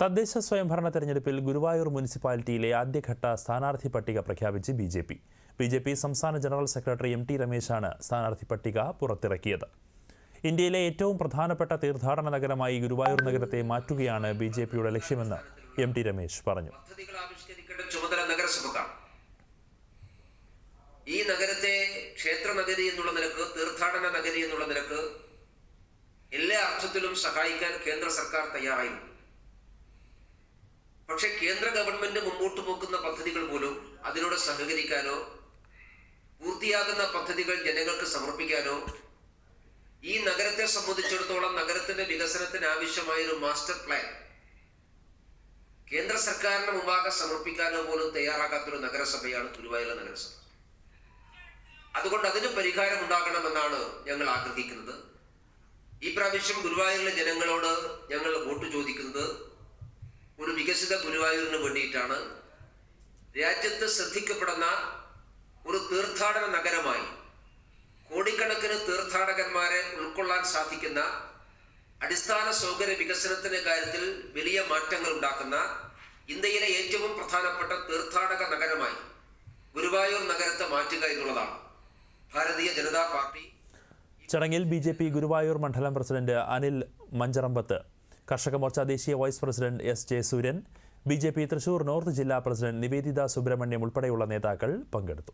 തദ്ദേശ സ്വയംഭരണ തെരഞ്ഞെടുപ്പിൽ ഗുരുവായൂർ മുനിസിപ്പാലിറ്റിയിലെ ആദ്യഘട്ട സ്ഥാനാർത്ഥി പട്ടിക പ്രഖ്യാപിച്ച് B J P. B J P സംസ്ഥാന ജനറൽ സെക്രട്ടറി എം ടി രമേശാണ് സ്ഥാനാർത്ഥി പട്ടിക പുറത്തിറക്കിയത്. ഇന്ത്യയിലെ ഏറ്റവും പ്രധാനപ്പെട്ട തീർത്ഥാടന നഗരമായി ഗുരുവായൂർ നഗരത്തെ മാറ്റുകയാണ് ബി ജെ പിയുടെ ലക്ഷ്യമെന്ന് എം ടി രമേശ് പറഞ്ഞു. ഈ നഗരത്തെ ക്ഷേത്ര നഗരി എന്നുള്ള നിലയ്ക്ക് തീർത്ഥാടന നഗരി എന്നുള്ള നിലയ്ക്ക് എല്ലാ അർത്ഥത്തിലും സഹായിക്കാൻ കേന്ദ്ര സർക്കാർ തയ്യാറായിരുന്നു പക്ഷെ കേന്ദ്ര ഗവൺമെന്റ് മുന്നോട്ട് പോക്കുന്ന പദ്ധതികൾ പോലും അതിനോട് സഹകരിക്കാനോ പൂർത്തിയാകുന്ന പദ്ധതികൾ ജനങ്ങൾക്ക് സമർപ്പിക്കാനോ ഈ നഗരത്തെ സംബന്ധിച്ചിടത്തോളം നഗരത്തിന്റെ വികസനത്തിന് ആവശ്യമായ ഒരു മാസ്റ്റർ പ്ലാൻ കേന്ദ്ര സർക്കാരിന് മുമ്പാകെ സമർപ്പിക്കാനോ പോലും തയ്യാറാകാത്തൊരു നഗരസഭയാണ് ഗുരുവായൂർ നഗരസഭ. അതുകൊണ്ട് അതിന് പരിഹാരം ഉണ്ടാകണമെന്നാണ് ഞങ്ങൾ ആഗ്രഹിക്കുന്നത്. ഈ പ്രാവശ്യം ഗുരുവായൂരിലെ ജനങ്ങളോട് ഞങ്ങൾ വോട്ട് ചോദിക്കുന്നത് ഒരു വികസിത ഗുരുവായൂരിന് വേണ്ടിയിട്ടാണ് രാജ്യത്ത് ശ്രദ്ധിക്കപ്പെടുന്ന ഒരു തീർത്ഥാടന നഗരമായി കോടിക്കണക്കിന് തീർത്ഥാടകന്മാരെ ഉൾക്കൊള്ളാൻ സാധിക്കുന്ന അടിസ്ഥാന സൗകര്യ വികസനത്തിന്റെ കാര്യത്തിൽ വലിയ മാറ്റങ്ങൾ ഉണ്ടാക്കുന്ന ഇന്ത്യയിലെ ഏറ്റവും പ്രധാനപ്പെട്ട തീർത്ഥാടക നഗരമായി ഗുരുവായൂർ നഗരത്തെ മാറ്റുക എന്നുള്ളതാണ് ഭാരതീയ ജനതാ പാർട്ടി. ചടങ്ങിൽ ബി ജെ പി ഗുരുവായൂർ മണ്ഡലം പ്രസിഡന്റ് അനിൽ മഞ്ചറമ്പത്ത് കർഷക മോർച്ച ദേശീയ vice president S J Suran B J P Thrissur north ജില്ലാ പ്രസിഡന്റ് നിവേദിത സുബ്രഹ്മണ്യം ഉൾപ്പെടെയുള്ള നേതാക്കൾ പങ്കെടുത്തു.